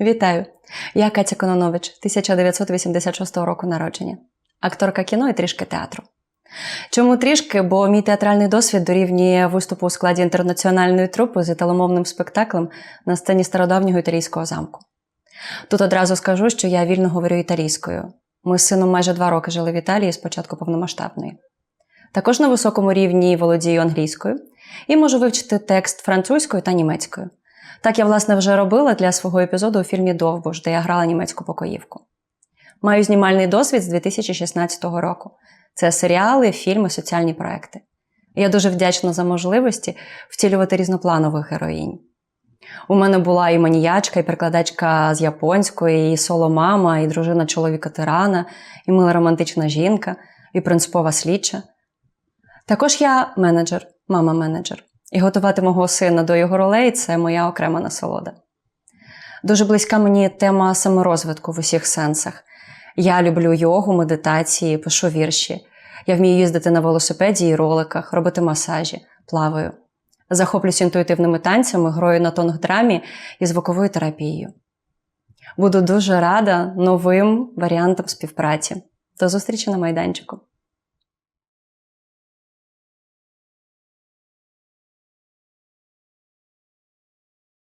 Вітаю! Я Катя Кононович, 1986 року народження, акторка кіно і трішки театру. Чому трішки? Бо мій театральний досвід дорівнює виступу у складі інтернаціональної трупи з італомовним спектаклем на сцені стародавнього італійського замку. Тут одразу скажу, що я вільно говорю італійською. Ми з сином майже два роки жили в Італії з початку повномасштабної. Також на високому рівні володію англійською і можу вивчити текст французькою та німецькою. Так я, власне, вже робила для свого епізоду у фільмі Довбуш, де я грала німецьку покоївку. Маю знімальний досвід з 2016 року. Це серіали, фільми, соціальні проекти. Я дуже вдячна за можливості втілювати різнопланових героїнь. У мене була і маніячка, і перекладачка з японської, і соло-мама, і дружина чоловіка тирана, і мила романтична жінка, і принципова слідча. Також я менеджер, мама-менеджер. І готувати мого сина до його ролей це моя окрема насолода. Дуже близька мені тема саморозвитку в усіх сенсах. Я люблю йогу, медитації, пишу вірші. Я вмію їздити на велосипеді і роликах, робити масажі, плаваю. Захоплююсь інтуїтивними танцями, грою на тонг-драмі і звуковою терапією. Буду дуже рада новим варіантам співпраці. До зустрічі на майданчику.